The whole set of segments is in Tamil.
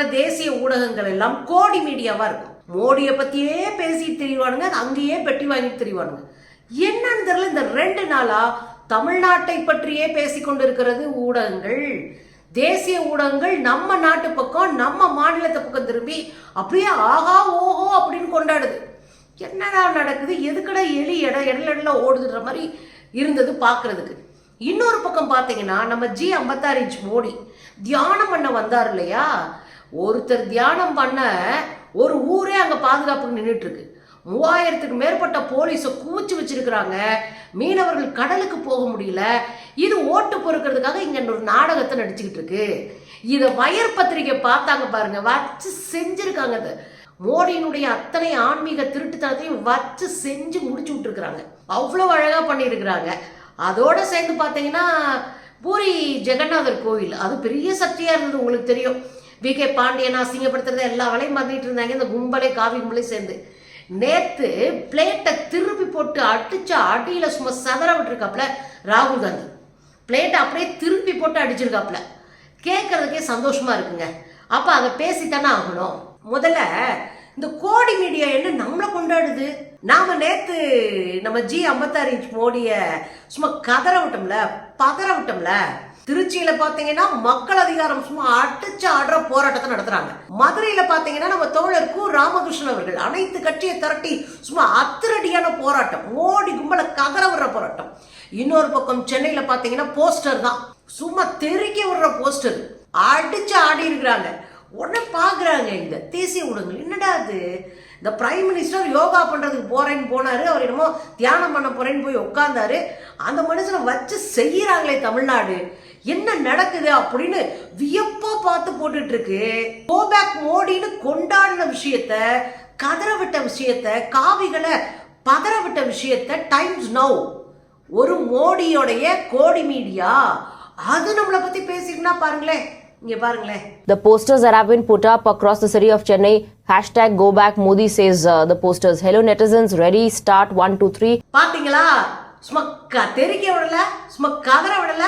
இருக்கிற தேசிய ஊடகங்கள் எல்லாம் கோடி மீடியாவாக இருக்கும். மோடியை பற்றியே பேசி திரிவானுங்க அங்கேயே பெட்டி வாங்கிட்டு தெரிவானுங்க. என்னன்னு தெரியல இந்த ரெண்டு நாளா தமிழ்நாட்டை பற்றியே பேசிக்கொண்டு இருக்கிறது ஊடகங்கள். தேசிய ஊடகங்கள் நம்ம நாட்டு பக்கம் நம்ம மாநிலத்தை பக்கம் திரும்பி அப்படியே ஆஹா ஓஹோ அப்படின்னு கொண்டாடுது. என்னடா நடக்குது? எதுக்கடா எலி இட இடல இடல ஓடுதுன்ற மாதிரி இருந்தது பார்க்கறதுக்கு இன்னொரு பக்கம் பார்த்தீங்கன்னா நம்ம ஜி ஐம்பத்தாறு இன்ச் மோடி தியானம் பண்ண வந்தார் இல்லையா? ஒருத்தர் தியானம் பண்ண ஒரு ஊரே அங்கே பாதுகாப்புக்கு நின்றுட்டு இருக்கு மூவாயிரத்துக்கு மேற்பட்ட போலீஸை குவிச்சு வச்சிருக்கிறாங்க. மீனவர்கள் கடலுக்கு போக முடியல. இது ஓட்டு பொறுக்கிறதுக்காக இங்கே ஒரு நாடகத்தை நடிச்சுக்கிட்டு இருக்கு இதை வயர் பத்திரிகை பார்த்தாங்க பாருங்க. வச்சு செஞ்சிருக்காங்க அதை. மோடியினுடைய அத்தனை ஆன்மீக திருட்டுத்தனத்தையும் வச்சு செஞ்சு முடிச்சு விட்டுருக்குறாங்க. அவ்வளோ அழகாக பண்ணியிருக்கிறாங்க. அதோடு சேர்ந்து பார்த்தீங்கன்னா பூரி ஜெகநாதர் கோவில். அது பெரிய சக்தியாக இருந்தது உங்களுக்கு தெரியும். வி கே பாண்டியன் அசிங்கப்படுத்துறது எல்லா வேலையும் பண்ணிட்டு இருந்தாங்க. இந்த கும்பலே காவி கும்பலே சேர்ந்து. நேத்து பிளேட்டை திருப்பி போட்டு அடிச்ச அடியில சும்மா சதற விட்டுருக்காப்ல ராகுல் காந்தி. பிளேட்டை அப்படியே திருப்பி போட்டு அடிச்சிருக்காப்ல. கேட்கறதுக்கே சந்தோஷமா இருக்குங்க. அப்ப அதை பேசித்தானே ஆகணும். முதல்ல இந்த கோடி மீடியா என்ன நம்மளை கொண்டாடுது? நாம நேத்து நம்ம ஜி ஐம்பத்தாறு இன்ச் மோடிய சும்மா கதற விட்டோம்ல பதற விட்டோம்ல. திருச்சியில பாத்தீங்கன்னா மக்கள் அதிகாரம் சும்மா அடிச்சு ஆடுற போராட்டத்தை நடத்துறாங்க. மதுரையில பாத்தீங்கன்னா நம்ம தோழர் கு ராமகிருஷ்ணன் அவர்கள் அனைத்து கட்சியை திரட்டி சும்மா அத்திரடியான போராட்டம் மோடி கும்பல கதற விடுற போராட்டம். இன்னொரு பக்கம் சென்னையில பாத்தீங்கன்னா போஸ்டர் தான். சும்மா தெறிக்க விடுற போஸ்டர். அடிச்சு ஆடி இருக்கிறாங்க. உடனே பாக்குறாங்க இந்த தேசிய ஊடகங்கள். என்னடா அது இந்த பிரைம் மினிஸ்டர் யோகா பண்றதுக்கு போறேன்னு போனாரு அவர் என்னமோ தியானம் பண்ண போறேன்னு போய் உட்கார்ந்தாரு. அந்த மனுஷனை வச்சு செய்யறாங்களே தமிழ்நாடு. என்ன நடக்குது அப்படின்னு வியப்பா பார்த்து போட்டுட்டு இருக்கு கோபேக் மோடின்னு கொண்டாடின விஷயத்த கதற விட்ட விஷயத்த காவிகளை பதற விட்ட விஷயத்த டைம்ஸ் நவ் ஒரு மோடியோடைய கோடி மீடியா அது நம்மளை பத்தி பேசிட்டுனா பாருங்களேன். இங்க பாருங்களேன். The posters that have been put up across the city of Chennai, hashtag go back Modi says uh, the posters. Hello netizens, ready, start, one, two, three. பாத்தீங்களா? சும்மா க தெரிக்க விடல சும்மா கதற விடல.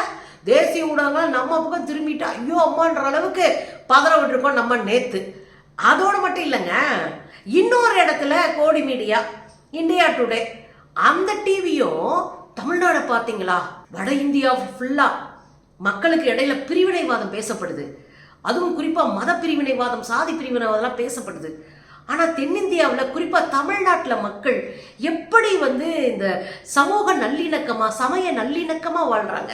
தேசிய ஊடகங்கள் நம்ம பக்கம் திரும்பிட்டா ஐயோ அம்மான்ற அளவுக்கு பதற விட்டுருக்கோம் நம்ம நேத்து. அதோடு மட்டும் இல்லைங்க. இன்னொரு இடத்துல கோடி மீடியா இந்தியா டுடே அந்த டிவியும் தமிழ்நாடு பார்த்தீங்களா? வட இந்தியா ஃபுல்லாக மக்களுக்கு இடையில பிரிவினைவாதம் பேசப்படுது. அதுவும் குறிப்பாக மத பிரிவினைவாதம் சாதி பிரிவினைவாதம்லாம் பேசப்படுது. ஆனால் தென்னிந்தியாவில் குறிப்பாக தமிழ்நாட்டில் மக்கள் எப்படி வந்து இந்த சமூக நல்லிணக்கமாக சமய நல்லிணக்கமாக வாழ்கிறாங்க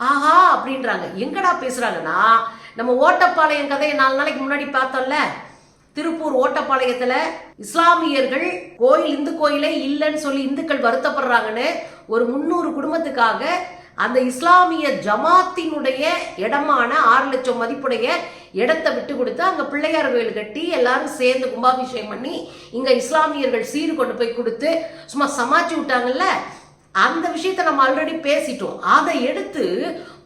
ஆஹா அப்படின்றாங்க. எங்கடா பேசுறாங்கன்னா நம்ம ஓட்டப்பாளையம் கதையை நாலு நாளைக்கு முன்னாடி பார்த்தோம்ல? திருப்பூர் ஓட்டப்பாளையத்துல இஸ்லாமியர்கள் கோயில் இந்து கோயிலே இல்லைன்னு சொல்லி இந்துக்கள் வருத்தப்படுறாங்கன்னு ஒரு முந்நூறு குடும்பத்துக்காக அந்த இஸ்லாமிய ஜமாத்தினுடைய இடமான ஆறு லட்சம் மதிப்புடைய இடத்தை விட்டு கொடுத்து அங்கே பிள்ளையார் கோயில் கட்டி எல்லாரும் சேர்ந்து கும்பாபிஷேகம் பண்ணி இங்கே இஸ்லாமியர்கள் சீர் கொண்டு போய் கொடுத்து சும்மா சமாச்சி விட்டாங்கல்ல? அந்த விஷயத்தை நம்ம ஆல்ரெடி பேசிட்டோம். அதை எடுத்து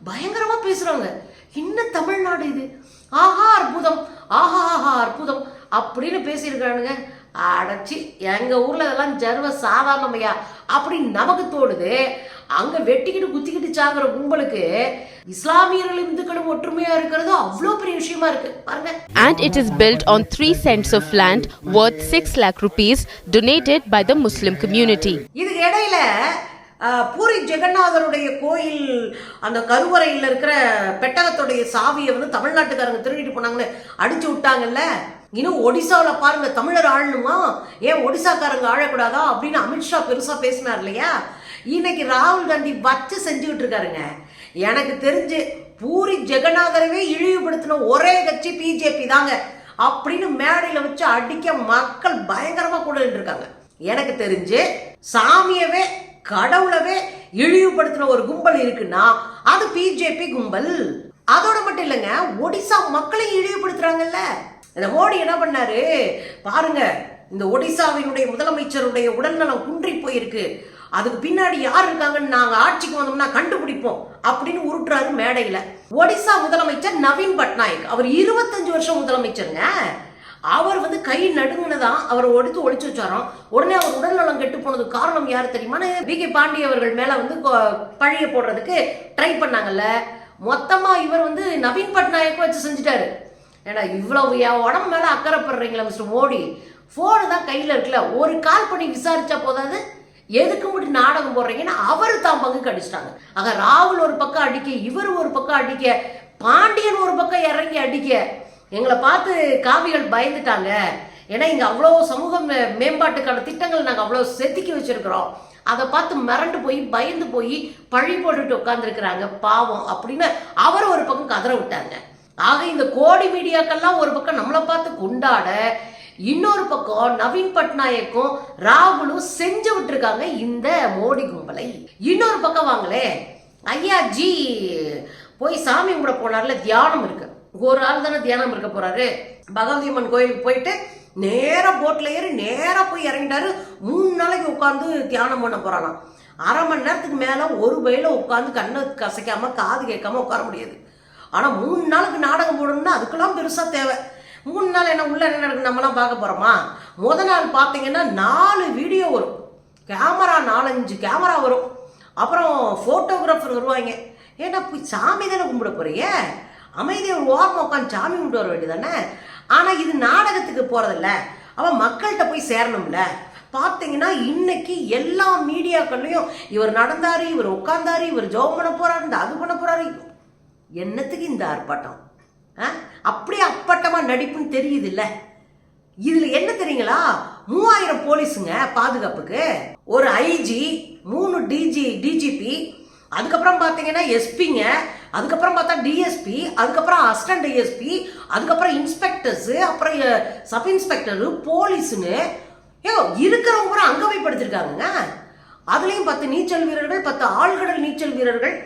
பயங்கரமா பேசுறாங்க. என்ன தமிழ்நாடு இது? ஆஹா அற்புதம் ஆஹா ஆஹா அற்புதம் அப்படின்னு பேசியிருக்கானுங்க. அடைச்சி எங்க ஊர்ல இதெல்லாம் ஜர்வ சாதாரணமையா அப்படின்னு நமக்கு தோணுது. அங்க வெட்டிக்கிட்டு குத்திக்கிட்டு சாகுற கும்பலுக்கு இஸ்லாமியர்களும் இந்துக்களும் ஒற்றுமையா இருக்கிறது அவ்வளோ பெரிய விஷயமா இருக்கு. பாருங்க. And it is built on 3 cents of land worth 6 lakh rupees donated by the Muslim community. இதுக்கு இடையில பூரி ஜெகநாதருடைய கோயில் அந்த கருவறையில் இருக்கிற பெட்டகத்துடைய சாவியை வந்து தமிழ்நாட்டுக்காரங்க திருடிட்டு போனாங்கன்னு அடிச்சு விட்டாங்கல்ல? இன்னும் ஒடிசாவில் பாருங்க தமிழர் ஆளணுமா? ஏன் ஒடிசாக்காரங்க ஆழக்கூடாதா அப்படின்னு அமித்ஷா பெருசாக பேசினார் இல்லையா? இன்னைக்கு ராகுல் காந்தி வச்சு செஞ்சுக்கிட்டு இருக்காருங்க. எனக்கு தெரிஞ்சு பூரி ஜெகநாதரவே இழிவுபடுத்தின ஒரே கட்சி பிஜேபி தாங்க. அப்படின்னு மேடையில் வச்சு அடிக்க மக்கள் பயங்கரமாக கூட இருக்காங்க. எனக்கு தெரிஞ்சு சாமியவே கடவுளவே இழிவுபடுத்தின ஒரு கும்பல் இருக்குன்னா அது பிஜேபி கும்பல். அதோட மட்டும் இல்லைங்க ஒடிசா மக்களையும் இழிவுபடுத்துறாங்கல்ல. இந்த மோடி என்ன பண்ணாரு? பாருங்க இந்த ஒடிசாவினுடைய முதலமைச்சருடைய உடல்நலம் குன்றி போயிருக்கு. அதுக்கு பின்னாடி யார் இருக்காங்கன்னு நாங்கள் ஆட்சிக்கு வந்தோம்னா கண்டுபிடிப்போம் அப்படின்னு உருட்டுறாரு மேடையில். ஒடிசா முதலமைச்சர் நவீன் பட்நாயக். அவர் இருபத்தஞ்சு வருஷம் முதலமைச்சருங்க. அவர் வந்து கை நடுங்கினதான் அவர் ஒடுத்து ஒழிச்சு வச்சாராம். உடனே அவர் உடல்நலம் கெட்டு போனதுக்கு காரணம் யார் தெரியுமான்னு வி கே பாண்டி அவர்கள் மேல வந்து பழைய போடுறதுக்கு ட்ரை பண்ணாங்கல்ல. மொத்தமா இவர் வந்து நவீன் பட்நாயக்கும் வச்சு செஞ்சுட்டாரு. ஏன்னா இவ்வளவு என் உடம்பு மேல அக்கறைப்படுறீங்களா மிஸ்டர் மோடி? ஃபோனு தான் கையில் இருக்குல்ல. ஒரு கால் பண்ணி விசாரிச்சா போதாது? எதுக்கு மட்டும் நாடகம் போடுறீங்கன்னா அவரு தான் பங்கு கடிச்சிட்டாங்க. ஆக ராகுல் ஒரு பக்கம் அடிக்க இவர் ஒரு பக்கம் அடிக்க பாண்டியன் ஒரு பக்கம் இறங்கி அடிக்க எங்களை பார்த்து காவிகள் பயந்துட்டாங்க. ஏன்னா இங்கே அவ்வளோ சமூக மே- மேம்பாட்டுக்கான திட்டங்கள் நாங்கள் அவ்வளோ செதுக்கி வச்சுருக்குறோம். அதை பார்த்து மிரண்டு போய் பயந்து போய் பழி போட்டுட்டு உட்காந்துருக்குறாங்க பாவம் அப்படின்னு அவர் ஒரு பக்கம் கதற விட்டாங்க. ஆக இந்த கோடி மீடியாக்கெல்லாம் ஒரு பக்கம் நம்மளை பார்த்து கொண்டாட இன்னொரு பக்கம் நவீன் பட்நாயக்கும் ராகுலும் செஞ்சு விட்டுருக்காங்க இந்த மோடி கும்பலை. இன்னொரு பக்கம் வாங்களே ஐயா ஜி போய் சாமி கும்பிட போனார்ல தியானம் இருக்கு. ஒரு ஆள் தானே தியானம் இருக்க போறாரு? பகவதி அம்மன் கோயிலுக்கு போயிட்டு நேராக போட்டில் ஏறி நேராக போய் இறங்கிட்டாரு. மூணு நாளைக்கு உட்காந்து தியானம் பண்ண போகிறானாம் அரை மணி நேரத்துக்கு மேலே ஒரு வயல உட்காந்து கண்ணை கசைக்காம காது கேட்காம உட்கார முடியாது. ஆனால் மூணு நாளுக்கு நாடகம் போடணும்னா அதுக்கெல்லாம் பெருசாக தேவை. மூணு நாள் என்ன உள்ள என்ன நடக்கு நம்மலாம் பார்க்க போகிறோமா முத நாள் பார்த்தீங்கன்னா நாலு வீடியோ வரும். கேமரா நாலஞ்சு கேமரா வரும். அப்புறம் ஃபோட்டோகிராஃபர் வருவாங்க. ஏன்னா போய் சாமி தானே கும்பிட போறீங்க அமைதியை ஒரு ஓரமாக உட்காந்து சாமி கும்பிட்டு வர வேண்டியதானே ஆனால் இது நாடகத்துக்கு போகிறதில்ல அவன் மக்கள்கிட்ட போய் சேரணும்ல. பார்த்தீங்கன்னா இன்னைக்கு எல்லா மீடியாக்கள்லையும் இவர் நடந்தாரு இவர் உட்காந்தாரு இவர் ஜோம் பண்ண போறாரு இந்த அது பண்ண போறாரு. என்னத்துக்கு இந்த ஆர்ப்பாட்டம்? ஆ? அப்படியே அப்பட்டமாக நடிப்புன்னு தெரியுது இல்லை இதில் என்ன தெரியுங்களா? மூவாயிரம் போலீஸுங்க பாதுகாப்புக்கு. ஒரு ஐஜி மூணு டிஜி டிஜிபி அதுக்கப்புறம் பார்த்தீங்கன்னா எஸ்பிங்க அதுக்கப்புறம் பார்த்தா டிஎஸ்பி அதுக்கப்புறம் அசிஸ்டன்ட் டிஎஸ்பி அதுக்கப்புறம் இன்ஸ்பெக்டர்ஸு அப்புறம் சப் இன்ஸ்பெக்டரு போலீஸுன்னு ஏ இருக்கிறவங்க கூட அங்கமைப்படுத்திருக்காங்க அதுலேயும் பத்து நீச்சல் வீரர்கள் பத்து ஆழ்கடல் நீச்சல் வீரர்கள்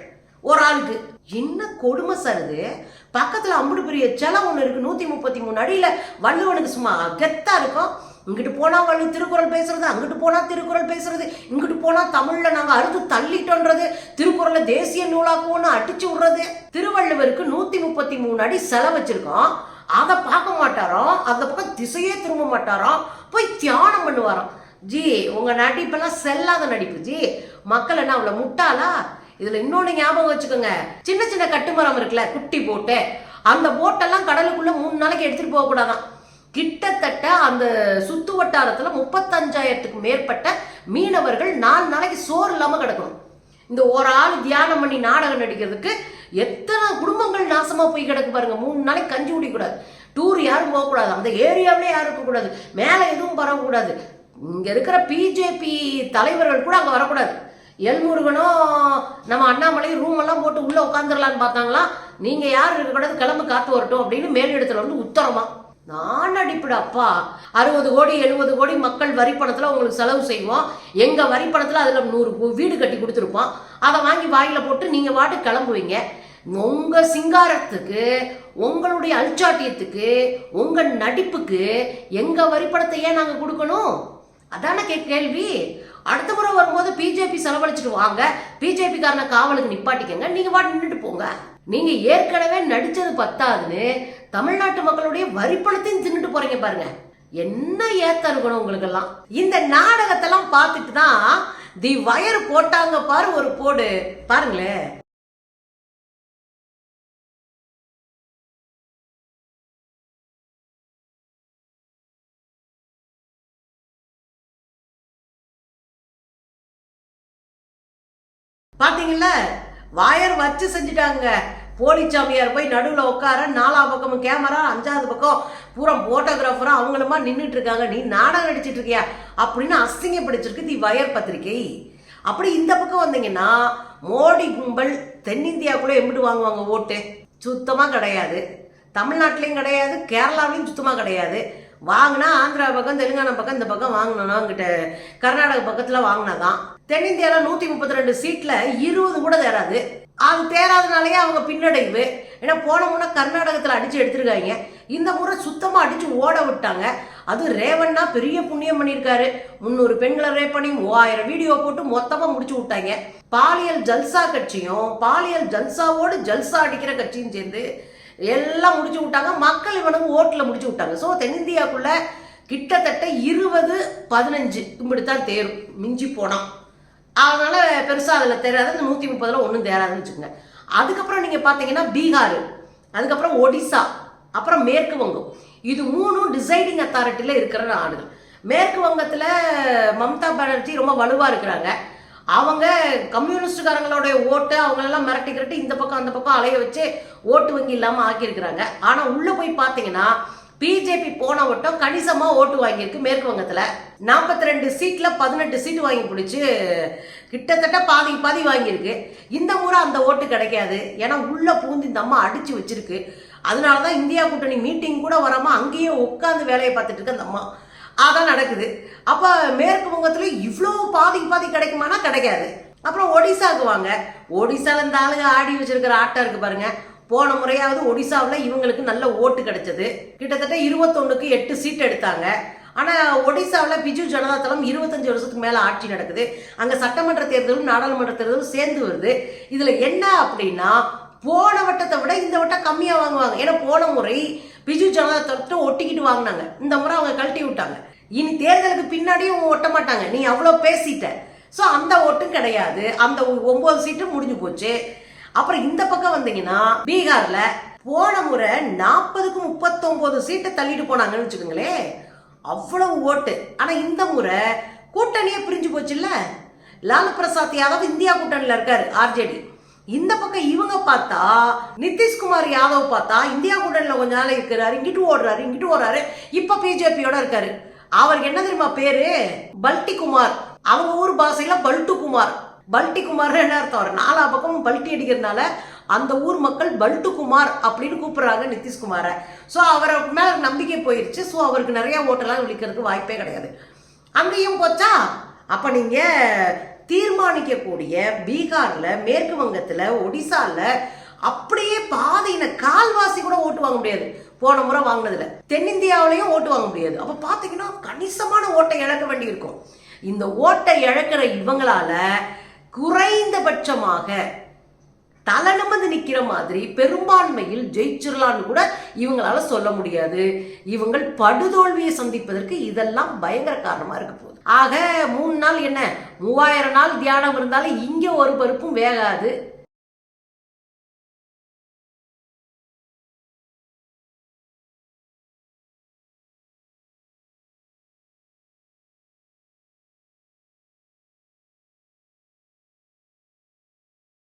ஒரு ஆளுக்கு. என்ன கொடுமை சார் இது? பக்கத்தில் அம்புடு பெரிய செலவு ஒன்று இருக்குது நூற்றி முப்பத்தி மூணு அடியில் வள்ளுவனுக்கு சும்மா கெத்தாக இருக்கும். இங்கிட்டு போனால் வள்ளு திருக்குறள் பேசுறது அங்கிட்டு போனால் திருக்குறள் பேசுறது இங்கிட்டு போனால் தமிழில் நாங்கள் அறுத்து தள்ளிட்டோன்றது திருக்குறளை தேசிய நூலாக்குவோன்னு அடிச்சு விடுறது. திருவள்ளுவருக்கு நூற்றி முப்பத்தி மூணு அடி செலவு வச்சிருக்கோம். அதை பார்க்க மாட்டாரோ அந்த பக்கம் திசையே திரும்ப மாட்டாரோ போய் தியானம் பண்ணுவாராம். ஜி உங்கள் நடிப்பெல்லாம் செல்லாத நடிப்பு ஜி. மக்கள் என்ன அவ்வளோ முட்டாளா? இதில் இன்னொன்று ஞாபகம் வச்சுக்கோங்க. சின்ன சின்ன கட்டுமரம் இருக்குல்ல குட்டி போட்டு அந்த போட்டெல்லாம் கடலுக்குள்ளே மூணு நாளைக்கு எடுத்துகிட்டு போகக்கூடாதான். கிட்டத்தட்ட அந்த சுத்து வட்டாரத்துல முப்பத்தஞ்சாயிரத்துக்கு மேற்பட்ட மீனவர்கள் நாலு நாளைக்கு சோறு இல்லாம கிடக்கணும். இந்த ஒரு ஆள் தியானம் பண்ணி நாடகம் நடிக்கிறதுக்கு எத்தனை குடும்பங்கள் நாசமா போய் கிடக்கு பாருங்க. மூணு நாளைக்கு கஞ்சி குடிக்கூடாது டூர் யாரும் போகக்கூடாது. அந்த ஏரியாவிலே யாரும் இருக்கக்கூடாது. மேலே எதுவும் பரவக்கூடாது. இங்கே இருக்கிற பிஜேபி தலைவர்கள் கூட அங்கே வரக்கூடாது. எல்முருகனும் நம்ம அண்ணாமலை ரூம் எல்லாம் போட்டு உள்ளே உட்காந்துடலான்னு பார்த்தாங்களா? நீங்கள் யாரும் இருக்கக்கூடாது? கிளம்பு காத்து வரட்டும் அப்படின்னு மேலிடத்தில் வந்து உத்தரமா நான் அடிப்பட அப்பா அறுபது கோடி எழுபது கோடி மக்கள் வரி உங்களுக்கு செலவு செய்வோம். எங்கள் வரி அதில் நூறு வீடு கட்டி கொடுத்துருப்போம். அதை வாங்கி வாயில் போட்டு நீங்கள் வாட்டு கிளம்புவீங்க. உங்கள் சிங்காரத்துக்கு உங்களுடைய அல்ச்சாட்டியத்துக்கு உங்கள் நடிப்புக்கு எங்கள் வரி பணத்தை ஏன் நாங்கள் கொடுக்கணும்? அதான கே கேள்வி. அடுத்த முறை வரும்போது பிஜேபி செலவழிச்சிட்டு வாங்க. பிஜேபி காரனை காவலுக்கு நிப்பாட்டிக்கங்க. நீங்கள் வாட்டு நின்றுட்டு போங்க. நீங்கள் ஏற்கனவே நடித்தது பத்தாதுன்னு தமிழ்நாட்டு மக்களுடைய வரி பணத்தையும் தின்னுட்டு போறீங்க பாருங்க. என்ன ஏத்த இருக்கணும் உங்களுக்கு எல்லாம் இந்த நாடகத்தெல்லாம் பார்த்துட்டு தான் தி வயர் போட்டாங்க பாரு ஒரு போடு. பாருங்களேன். பாத்தீங்களா? வாயர் வச்சு செஞ்சுட்டாங்க. போலிச்சாமியார் போய் நடுவில் உட்கார நாலா பக்கமும் கேமரா அஞ்சாவது பக்கம் பூரா போட்டோகிராஃபரா அவங்களுமா நின்றுட்டு இருக்காங்க நீ நாடகம் நடிச்சிட்டு இருக்கியா அப்படின்னு அசிங்கப்படுத்திருக்கு தி வயர் பத்திரிகை. அப்படி இந்த பக்கம் வந்தீங்கன்னா மோடி கும்பல் தென்னிந்தியாவுக்குள்ளே எம்பிட்டு வாங்குவாங்க ஓட்டு. சுத்தமாக கிடையாது. தமிழ்நாட்டிலையும் கிடையாது கேரளாவிலையும் சுத்தமாக கிடையாது. வாங்கினா ஆந்திரா பக்கம் தெலுங்கானா பக்கம் இந்த பக்கம் வாங்கினோம் அங்கிட்ட கர்நாடக பக்கத்துல வாங்கினாதான். தென்னிந்தியாவில் நூற்றி முப்பத்தி ரெண்டு சீட்டில் இருபது கூட தராது அது தேராதனாலேயே அவங்க பின்னடைவு. ஏன்னா போன முறை கர்நாடகத்தில் அடித்து எடுத்திருக்காங்க. இந்த முறை சுத்தமாக அடித்து ஓட விட்டாங்க. அது ரேவண்ணா பெரிய புண்ணியம் பண்ணியிருக்காரு. முந்நூறு பெண்களை ரேப் பண்ணி மூவாயிரம் வீடியோ போட்டு மொத்தமாக முடிச்சு விட்டாங்க. பாலியல் ஜல்சா கட்சியும் பாலியல் ஜல்சாவோடு ஜல்சா அடிக்கிற கட்சியும் சேர்ந்து எல்லாம் முடிச்சு விட்டாங்க. மக்கள் இவனுக்கு ஓட்டில் முடிச்சு விட்டாங்க. ஸோ தென்னிந்தியாக்குள்ள கிட்டத்தட்ட இருபது பதினஞ்சு இப்படித்தான் தேரும். மிஞ்சி போனான் அதனால பெருசாக அதில் தெரியாது இந்த நூற்றி முப்பதில் ஒன்றும் தேராதுன்னு வச்சுக்கோங்க. அதுக்கப்புறம் நீங்கள் பார்த்தீங்கன்னா பீகார் அதுக்கப்புறம் ஒடிசா அப்புறம் மேற்கு வங்கம். இது மூணும் டிசைடிங் அத்தாரிட்டியில் இருக்கிற நாடுகள் மேற்கு வங்கத்தில் மம்தா பானர்ஜி ரொம்ப வலுவாக இருக்கிறாங்க. அவங்க கம்யூனிஸ்டுக்காரங்களுடைய ஓட்டு அவங்களெல்லாம் மிரட்டி கிரட்டி இந்த பக்கம் அந்த பக்கம் அலைய வச்சு ஓட்டு வங்கி இல்லாமல் ஆக்கியிருக்கிறாங்க. ஆனால் உள்ளே போய் பார்த்தீங்கன்னா பிஜேபி போன வட்டம் கணிசமாக ஓட்டு வாங்கியிருக்கு. மேற்கு வங்கத்தில் நாற்பத்தி ரெண்டு சீட்டில் பதினெட்டு சீட்டு வாங்கி பிடிச்சி கிட்டத்தட்ட பாதி பாதி வாங்கியிருக்கு. இந்த முறை அந்த ஓட்டு கிடைக்காது. ஏன்னா உள்ளே பூந்து இந்த அம்மா அடித்து வச்சிருக்கு. அதனால தான் இந்தியா கூட்டணி மீட்டிங் கூட வராமல் அங்கேயே உட்காந்து வேலையை பார்த்துட்டு இருக்கு அந்த அம்மா. அதான் நடக்குது. அப்போ மேற்கு வங்கத்தில் இவ்வளோ பாதி பாதி கிடைக்குமானா கிடைக்காது. அப்புறம் ஒடிசாவுக்கு வாங்க. ஒடிசால இந்த ஆளுங்க ஆடி வச்சிருக்கிற ஆட்டம் இருக்கு பாருங்க. போன முறையாவது ஒடிசாவில் இவங்களுக்கு நல்ல ஓட்டு கிடைச்சது. கிட்டத்தட்ட இருபத்தொன்னுக்கு எட்டு சீட் எடுத்தாங்க. ஆனால் ஒடிசாவில் பிஜு ஜனதா தளம் இருபத்தஞ்சு வருஷத்துக்கு மேலே ஆட்சி நடக்குது. அங்கே சட்டமன்ற தேர்தலும் நாடாளுமன்ற தேர்தலும் சேர்ந்து வருது. இதில் என்ன அப்படின்னா போன வட்டத்தை விட இந்த வட்டம் கம்மியாக வாங்குவாங்க. ஏன்னா போன முறை பிஜு ஜனதா தளத்தை ஒட்டிக்கிட்டு வாங்கினாங்க. இந்த முறை அவங்க கழட்டி விட்டாங்க. இனி தேர்தலுக்கு பின்னாடியும் அவங்க ஒட்ட மாட்டாங்க. நீ அவ்வளோ பேசிட்ட. ஸோ அந்த ஓட்டும் கிடையாது. அந்த ஒன்பது சீட்டும் முடிஞ்சு போச்சு. அப்புறம் இந்த பக்கம் வந்தீங்கன்னா பீகார்ல போன முறை நாற்பதுக்கு முப்பத்தொன்பது சீட்டை தள்ளிட்டு போனாங்கன்னு வச்சுக்கோங்களேன் அவ்வளவு ஓட்டு. ஆனா இந்த முறை கூட்டணியே பிரிஞ்சு போச்சுல்ல? லாலு பிரசாத் யாதவ் இந்தியா கூட்டணியில இருக்காரு ஆர்ஜேடி. இந்த பக்கம் இவங்க பார்த்தா நிதிஷ்குமார் யாதவ் பார்த்தா இந்தியா கூட்டணியில கொஞ்ச நாள் இருக்கிறாரு இங்கிட்டு ஓடுறாரு இங்கிட்டு ஓடுறாரு. இப்ப பிஜேபியோட இருக்காரு. அவருக்கு என்ன தெரியுமா பேரு? பல்டி குமார் அவங்க ஊர் பாஷையில பல்ட்டு குமார் பல்டி குமார் என்ன அர்த்தம்? அவர் நாலா பக்கமும் பல்ட்டி அடிக்கிறதுனால அந்த ஊர் மக்கள் பல்ட்டு குமார் அப்படின்னு கூப்பிடுறாங்க நிதிஷ்குமாரை. ஸோ அவரை மேலே நம்பிக்கை போயிடுச்சு ஸோ அவருக்கு நிறையா ஓட்டெல்லாம் விழிக்கிறதுக்கு வாய்ப்பே கிடையாது. அங்கேயும் போச்சா? அப்போ நீங்கள் தீர்மானிக்கக்கூடிய பீகாரில் மேற்கு வங்கத்தில் ஒடிசாவில் அப்படியே பாதையின கால்வாசி கூட ஓட்டு வாங்க முடியாது. போன முறை வாங்கினதுல. தென்னிந்தியாவிலையும் ஓட்டு வாங்க முடியாது. அப்போ பார்த்தீங்கன்னா கணிசமான ஓட்டை இழக்க வேண்டியிருக்கும். இந்த ஓட்டை இழக்கிற இவங்களால குறைந்தபட்சமாக தலை நிமிந்து நிற்கிற மாதிரி பெரும்பான்மையில் ஜெயிச்சிடலான்னு கூட இவங்களால சொல்ல முடியாது. இவங்கள் படுதோல்வியை சந்திப்பதற்கு இதெல்லாம் பயங்கர காரணமா இருக்க போகுது. ஆக மூணு நாள் என்ன? மூவாயிரம் நாள் தியானம் இருந்தாலும் இங்கே ஒரு பருப்பும் வேகாது.